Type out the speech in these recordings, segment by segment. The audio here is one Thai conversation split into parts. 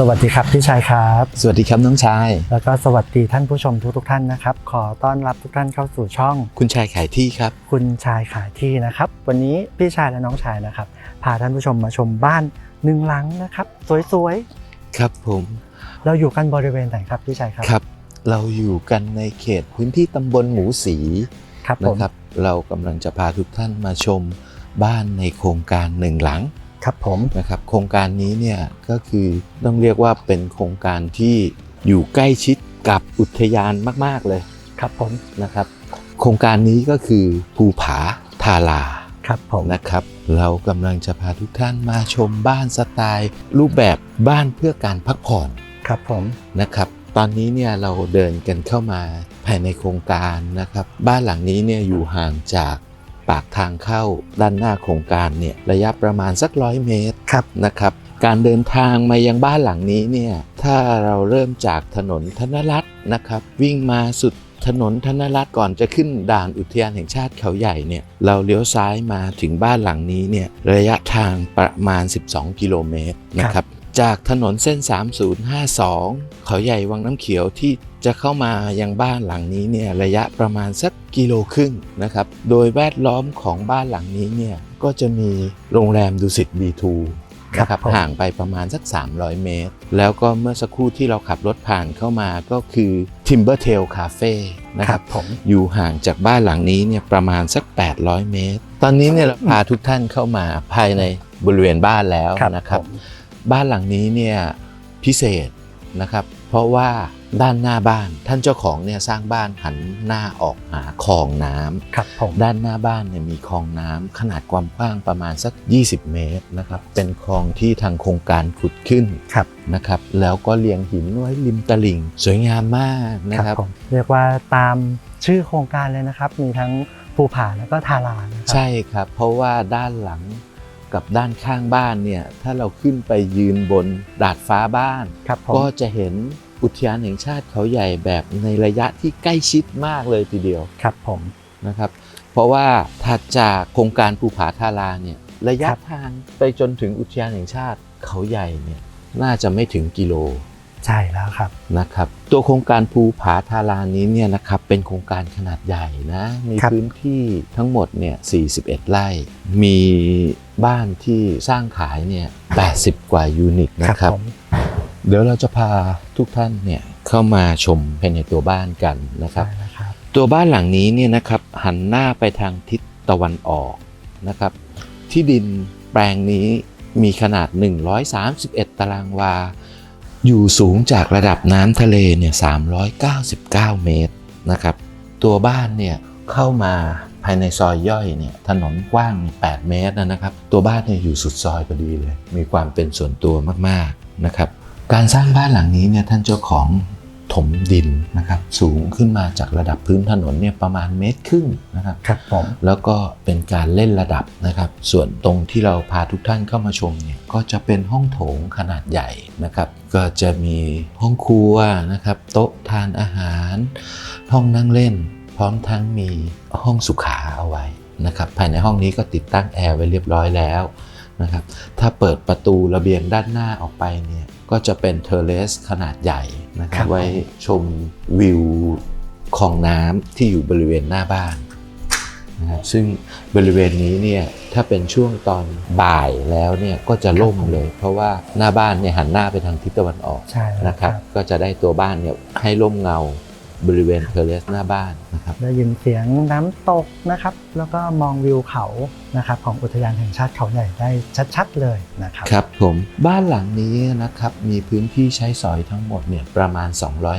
สวัสดีครับพี่ชายครับ สวัสดีครับน้องชาย แล้วก็สวัสดีท่านผู้ชมทุกทท่านนะครับ ขอต้อนรับทุกท่านเข้าสู่ช่อง คุณชายขายที่ครับ คุณชายขายที่นะครับ วันนี้พี่ชายและน้องชายนะครับ พาท่านผู้ชมมาชมบ้านหนึ่งหลังนะครับ สวยครับผมๆเราอยู่กันบริเวณไหนครับพี่ชายครับ ครับ เราอยู่กันในเขตพื้นที่ตำบลหมูสีครับผมนะครับ เรากำลังจะพาทุกท่านมาชมบ้านในโครงการหนึ่งหลัง ครับผมนะครับโครงการนี้เนี่ยก็คือต้องเรียกว่าเป็นโครงการที่อยู่ใกล้ชิดกับอุทยานมาก ๆ เลยครับผมนะครับ โครงการนี้ก็คือภูผาทาราครับผมนะครับ เรากำลังจะพาทุกท่านมาชมบ้านสไตล์ รูปแบบบ้านเพื่อการพักผ่อนครับผมนะครับตอนนี้เนี่ยเราเดินกันเข้ามาภายในโครงการนะครับ บ้านหลังนี้เนี่ยอยู่ห่างจาก ปากทางเข้าด้านหน้าโครงการเนี่ยระยะประมาณสักร้อยเมตรครับนะครับ การเดินทางมายังบ้านหลังนี้เนี่ยถ้าเราเริ่มจากถนนธนรัตน์นะครับ วิ่งมาสุดถนนธนรัตน์ก่อนจะขึ้นด่านอุทยานแห่งชาติเขาใหญ่เนี่ยเราเลี้ยวซ้ายมาถึงบ้านหลังนี้เนี่ยระยะทางประมาณ 12 กิโลเมตรนะครับจากถนนเส้น 3052 เขาใหญ่วังน้ำเขียวที่ จะเข้ามายังบ้านหลังนี้เนี่ยระยะประมาณสักกิโลครึ่งนะครับ โดยแวดล้อมของบ้านหลังนี้เนี่ยก็จะมีโรงแรมดุสิต B2 นะครับผมห่างไปประมาณสัก 300 เมตร แล้วก็เมื่อสักครู่ที่เราขับรถผ่านเข้ามาก็คือ Timber Tail Cafe นะครับผมอยู่ห่างจากบ้านหลังนี้เนี่ยประมาณสัก 800 เมตร ตอนนี้เนี่ยเราพาทุกท่านเข้ามาภายในบริเวณบ้านแล้วนะครับผมบ้านหลังนี้เนี่ยพิเศษนะครับ เพราะว่า ด้านหน้าบ้านท่านเจ้าของเนี่ยสร้างบ้านหันหน้าออกหาคลองน้ำครับผมด้านหน้าบ้านเนี่ยมีคลองน้ำขนาดความกว้างประมาณสัก 20 เมตรนะครับเป็นคลองที่ทางโครงการขุดขึ้นครับนะครับแล้วก็เรียงหินไว้ริมตลิ่ง สวยงามมากนะครับผมเรียกว่าตามชื่อโครงการเลยนะครับ มีทั้งภูผาแล้วก็ทารานะครัใช่ครับเพราะว่าด้านหลังกับด้านข้างบ้านเนี่ยถ้าเราขึ้นไปยืนบนดาดฟ้าบ้านครับผมก็จะเห็น อุทยานแห่งชาติเขาใหญ่แบบในระยะที่ใกล้ชิดมากเลยทีเดียวครับผมนะครับ เพราะว่าถัดจากโครงการภูผาทาราเนี่ยระยะครับทางไปจนถึงอุทยานแห่งชาติเขาใหญ่เนี่ยน่าจะไม่ถึงกิโลใช่แล้วครับนะครับตัวโครงการภูผาทารานี้เนี่ยนะครับเป็นโครงการขนาดใหญ่นะมีครับพื้นที่ทั้งหมดเนี่ย41 ไร่ มีบ้านที่สร้างขายเนี่ย80 กว่ายูนิตนะครับผม เดี๋ยวเราจะพาทุกท่านเนี่ยเข้ามาชมภายในตัวบ้านกันนะครับใช่แล้วครับ ตัวบ้านหลังนี้เนี่ยนะครับหันหน้าไปทางทิศตะวันออกนะครับ ที่ดินแปลงนี้มีขนาด 131 ตารางวา อยู่สูงจากระดับน้ำทะเลเนี่ย 399 เมตรนะครับ ตัวบ้านเนี่ยเข้ามาภายในซอยย่อยเนี่ยถนนกว้าง 8 เมตรนะครับ ตัวบ้านเนี่ยอยู่สุดซอยพอดีเลย มีความเป็นส่วนตัวมากๆนะครับ การสร้างบ้านหลังนี้เนี่ยท่านเจ้าของถมดินนะครับสูงขึ้นมาจากระดับพื้นถนนเนี่ยประมาณเมตรครึ่งนะครับครับผมแล้วก็เป็นการเล่นระดับนะครับ ส่วนตรงที่เราพาทุกท่านเข้ามาชมเนี่ยก็จะเป็นห้องโถงขนาดใหญ่นะครับ ก็จะมีห้องครัวนะครับโต๊ะทานอาหาร ห้องนั่งเล่น พร้อมทั้งมีห้องสุขาเอาไว้นะครับภายในห้องนี้ก็ติดตั้งแอร์ไว้เรียบร้อยแล้วนะครับถ้าเปิดประตูระเบียงด้านหน้าออกไปเนี่ย ก็จะเป็นเทอร์เลสขนาดใหญ่นะคครัรับบไว้ชมวิวคลองน้ำที่อยู่บริเวณหน้าบ้านนะครับซึ่งบริเวณนี้เนี่ยถ้าเป็นช่วงตอนบ่ายแล้วเนี่ยก็จะล่มเลย เพราะว่าหน้าบ้านเนี่ยหันหน้าไปทางทิศตะวันออกใช่แล้วนะครับ ก็จะได้ตัวบ้านเนี่ยให้ร่มเงา บริเวณเทอร์เรสหน้าบ้านนะครับได้ยินเสียงน้ำตกนะครับ แล้วก็มองวิวเขานะครับของอุทยานแห่งชาติเขาใหญ่ได้ชัดๆเลยนะครับครับผมบ้านหลังนี้นะครับมีพื้นที่ใช้สอยทั้งหมดเนี่ยประมาณ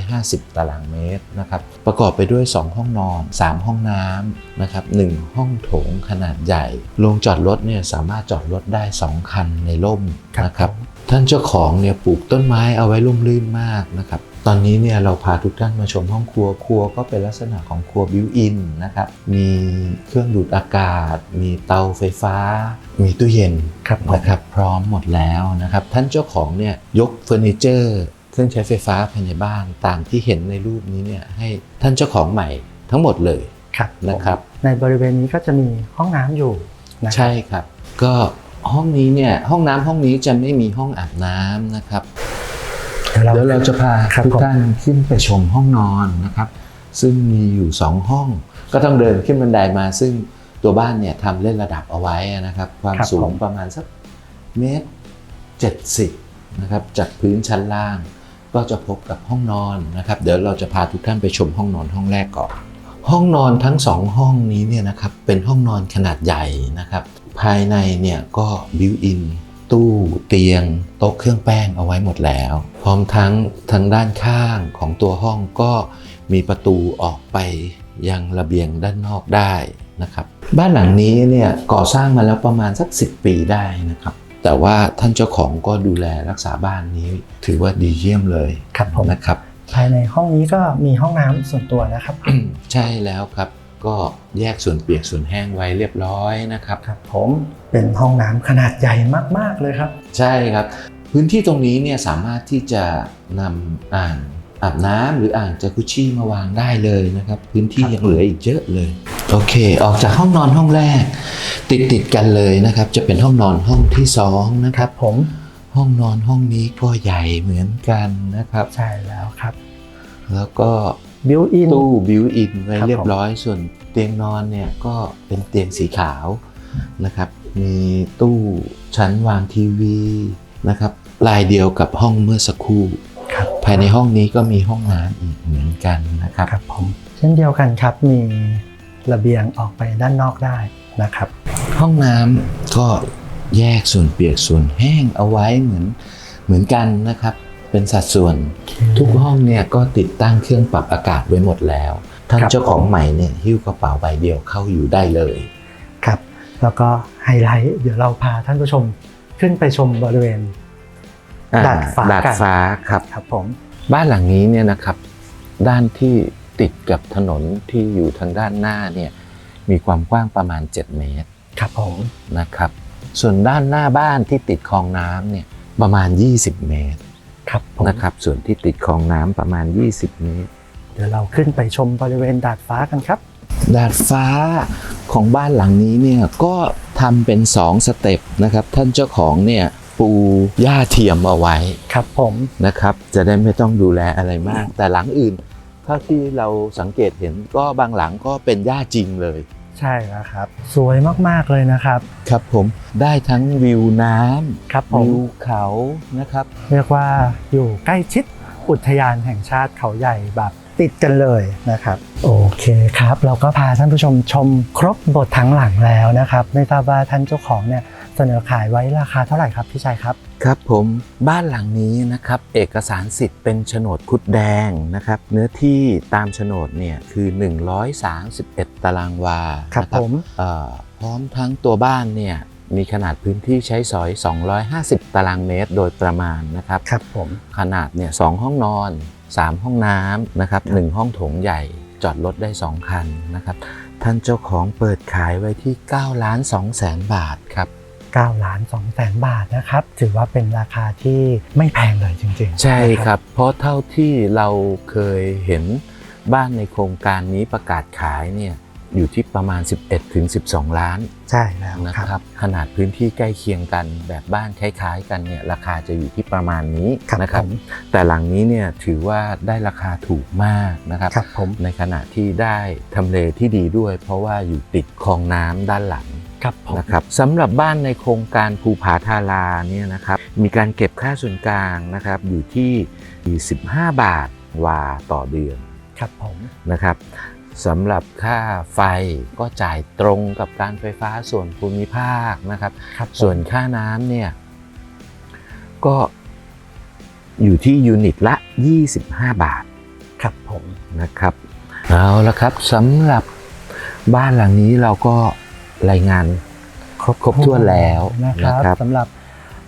250 ตารางเมตรนะครับประกอบไปด้วย 2 ห้องนอน 3 ห้องน้ำนะครับ1ห้องโถงขนาดใหญ่โรงจอดรถเนี่ยสามารถจอดรถได้ 2 คันในร่มนะครับท่านเจ้าของเนี่ยปลูกต้นไม้เอาไว้ร่มรื่นมากนะครับ ตอนนี้เนี่ยเราพาทุกท่านมาชมห้องครัวครัวก็เป็นลักษณะของครัวบิวอินนะครับมีเครื่องดูดอากาศ มีเตาไฟฟ้า มีตู้เย็นครับผมนะครับพร้อมหมดแล้วนะครับท่านเจ้าของเนี่ยยกเฟอร์นิเจอร์เครื่องใช้ไฟฟ้าภายในบ้านตามที่เห็นในรูปนี้เนี่ยให้ท่านเจ้าของใหม่ทั้งหมดเลยครับนะครับในบริเวณนี้ก็จะมีห้องน้ำอยู่นะครับใช่ครับ ก็ห้องนี้เนี่ยห้องน้ำห้องนี้จะไม่มีห้องอาบน้ำนะครับ เดี๋ยวเราจะพาครับทุกผมท่านขึ้นไปชมห้องนอนนะครับ ซึ่งมีอยู่2ห้อง ก็ต้องเดินขึ้นบันไดมา ซึ่งตัวบ้านเนี่ยทำเล่นระดับเอาไว้นะครับ ความครับสูผงมประมาณสักเมตรเจ็ดสิบนะครับจากพื้นชั้นล่าง ก็จะพบกับห้องนอนนะครับ เดี๋ยวเราจะพาทุกท่านไปชมห้องนอนห้องแรกก่อนห้องนอนทั้งสองห้องนี้เนี่ยนะครับเป็นห้องนอนขนาดใหญ่นะครับ ภายในเนี่ยก็บิวอิน ตู้เตียง โต๊ะเครื่องแป้งเอาไว้หมดแล้ว พร้อมทั้งทางด้านข้างของตัวห้องก็มีประตูออกไปยังระเบียงด้านนอกได้นะครับ บ้านหลังนี้เนี่ยก่อสร้างมาแล้วประมาณสัก 10 ปีได้นะครับ แต่ว่าท่านเจ้าของก็ดูแลรักษาบ้านนี้ ถือว่าดีเยี่ยมเลยครับผมนะครับ ภายในห้องนี้ก็มีห้องน้ำส่วนตัวนะครับ ใช่แล้วครับ ก็แยกส่วนเปียกส่วนแห้งไว้เรียบร้อยนะครับครับผมเป็นห้องน้ำขนาดใหญ่มาก ๆ เลยครับ ใช่ครับ พื้นที่ตรงนี้เนี่ยสามารถที่จะนำอ่างอาบน้ำหรืออ่างจากุชิมาวางได้เลยนะครับ พื้นที่ครับยังเหลืออีกเยอะเลย โอเค ออกจากห้องนอนห้องแรก ติดติดๆกันเลยนะครับ จะเป็นห้องนอนห้องที่สองนะครับ ผมห้องนอนห้องนี้ก็ใหญ่เหมือนกันนะครับ ใช่แล้วครับ แล้วก็ บิวอิน ตู้บิวอินไว้ครับเรียบร้อยส่วนเตียงนอนเนี่ยก็เป็นเตียงสีขาวนะครับ มีตู้ชั้นวางทีวีนะครับลายเดียวกับห้องเมื่อสักครู่ ครับ ภายในห้องนี้ก็มีห้องน้ำอีกเหมือนกันนะครับ ครับผม เช่นเดียวกันครับมีระเบียงออกไปด้านนอกได้นะครับ ห้องน้ำก็แยกส่วนเปียกส่วนแห้งเอาไว้เหมือนเหมือนกันนะครับ เป็นสัดส่วน ทุกห้องเนี่ยก็ติดตั้งเครื่องปรับอากาศไว้หมดแล้ว ท่านครับ เจ้าของใหม่เนี่ยหิ้วกระเป๋าใบเดียวเข้าอยู่ได้เลย ครับแล้วก็ไฮไลท์เดี๋ยวเราพาท่านผู้ชมขึ้นไปชมบริเวณ อ่ดาดฟ้าดาดกัน ฟ้าครับ ครับผมบ้านหลังนี้เนี่ยนะครับ ด้านที่ติดกับถนนที่อยู่ทางด้านหน้าเนี่ยมีความกว้างประมาณ 7 เมตรครับผมนะครับ ส่วนด้านหน้าบ้านที่ติดคลองน้ำเนี่ยประมาณ 20 เมตร ครับผมนะครับ ส่วนที่ติดคลองน้ำประมาณ 20 เมตร เดี๋ยวเราขึ้นไปชมบริเวณดาดฟ้ากันครับ ดาดฟ้าของบ้านหลังนี้เนี่ยก็ทำเป็น 2 สเต็ปนะครับ ท่านเจ้าของเนี่ยปูหญ้าเทียมเอาไว้ครับผมนะครับ จะได้ไม่ต้องดูแลอะไรมาก แต่หลังอื่นเท่าที่เราสังเกตเห็นก็บางหลังก็เป็นหญ้าจริงเลย ใช่แล้วครับ สวยมากๆเลยนะครับ ครับผมได้ทั้งวิวน้ำครับผมวิวเขานะครับ เรียกว่าอยู่ใกล้ชิดอุทยานแห่งชาติเขาใหญ่แบบ ติดกันเลยนะครับ โอเคครับ เราก็พาท่านผู้ชมชมครบบททั้งหลังแล้วนะครับ ไม่ทราบว่าท่านเจ้าของเนี่ยเสนอขายไว้ราคาเท่าไหร่ครับพี่ชัยครับ ครับผมบ้านหลังนี้นะครับเอกสารสิทธิ์เป็นโฉนดคุดแดงนะครับเนื้อที่ตามโฉนดเนี่ยคือ 131 ตารางวาครับนะผมเอ่อพร้อมทั้งตัวบ้านเนี่ยมีขนาดพื้นที่ใช้สอย 250 ตารางเมตรโดยประมาณนะครับครับผมขนาดเนี่ยสองห้องนอน 3 ห้องน้ำนะครับหนึ่งห้องโถงใหญ่จอดรถได้ 2 คันนะครับ ท่านเจ้าของเปิดขายไว้ที่9ล้าน2แสนบาทครับ9ล้าน2แสนบาทนะครับ ถือว่าเป็นราคาที่ไม่แพงเลยจริงๆ ใช่นะครับ เพราะเท่าที่เราเคยเห็นบ้านในโครงการนี้ประกาศขายเนี่ย อยู่ที่ประมาณ 11ถึง12 ล้านใช่แล้วนะคครับรับ ขนาดพื้นที่ใกล้เคียงกันแบบบ้านคล้ายๆ กันเนี่ยราคาจะอยู่ที่ประมาณนี้ครับนะครับผมแต่หลังนี้เนี่ยถือว่าได้ราคาถูกมากนะครับครับผมในขณะที่ได้ทำเลที่ดีด้วย เพราะว่าอยู่ติดคลองน้ำด้านหลังครับผมนะครับสำหรับบ้านในโครงการภูผาทาราเนี่ยนะครับมีการเก็บค่าส่วนกลางนะครับอยู่ที่ 15 บาทวาต่อเดือนครับผมนะครับ สำหรับค่าไฟก็จ่ายตรงกับการไฟฟ้าส่วนภูมิภาคนะครับครับผมส่วนค่าน้ำเนี่ยก็อยู่ที่ยูนิตละ 25 บาทครับผมนะครับเอาละครับสำหรับบ้านหลังนี้เราก็รายงานครบครบถ้วนแล้วนะคนะรับครับสำหรับ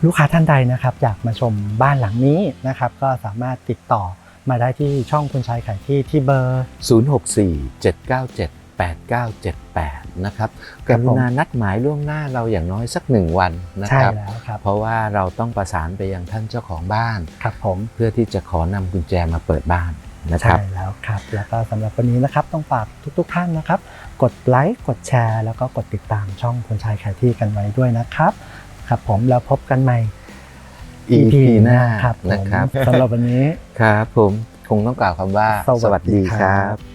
ลูกค้าท่านใดนะครับอยากมาชมบ้านหลังนี้นะครับ ก็สามารถติดต่อ มาได้ที่ช่องคุณชายขายที่ที่เบอร์ 064-797-8978 นะครับคกรับผมรุณานัดหมายล่วงหน้าเราอย่างน้อยสักหนึ่งวันนะใช่ครับแล้วครับ เพราะว่าเราต้องประสานไปยังท่านเจ้าของบ้านครับผมเพื่อที่จะขอนำกุญแจมาเปิดบ้านนะคใช่รับแล้วครับ แล้วก็สำหรับวันนี้นะครับต้องฝากทุก ๆ ท่านนะครับ กดไลค์กดแชร์ แล้วก็กดติดตามช่องคุณชายขายที่กันไว้ด้วยนะครับ ครับผมแล้วพบกันใหม่ EP หน้าครับผมนะครับสำหรับวันนี้ ครับผมคงต้องกล่าวคำว่า สวัสดีครับครับ